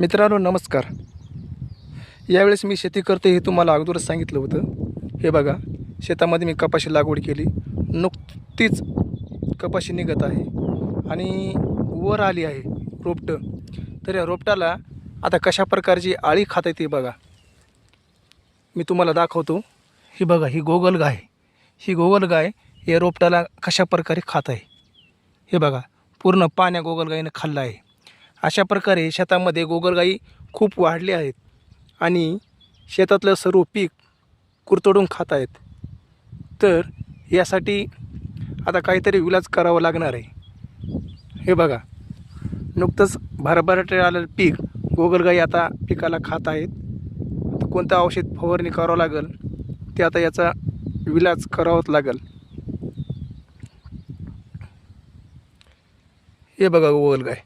मित्रांनो नमस्कार. यावेळेस मी शेती करते हे तुम्हाला अगोदरच सांगितलं होतं. हे बघा शेतामध्ये मी कपाशी लागवड केली. नुकतीच कपाशी निघत आहे आणि वर आली आहे रोपटं. तर या रोपटाला आता कशा प्रकारची आळी खात आहे ते बघा. मी तुम्हाला दाखवतो. ही बघा ही गोगल गाय. ही गोगल गाय या रोपटाला कशा प्रकारे खात आहे. हे बघा पूर्ण पाण्या गोगलगाईनं खाल्लं आहे. अशा प्रकारे शेतामध्ये गोगलगाई खूप वाढले आहेत आणि शेतातलं सर्व पीक कुरतडून खात आहेत. तर यासाठी आता काहीतरी विलाज करावा लागणार आहे. हे बघा नुकतंच भरभराटे आलेलं पीक गोगलगाई आता पिकाला खात आहेत. तर कोणतं औषध फवारणी करावं लागेल ते आता याचा विलाज करावाच लागेल. हे बघा गोगलगाय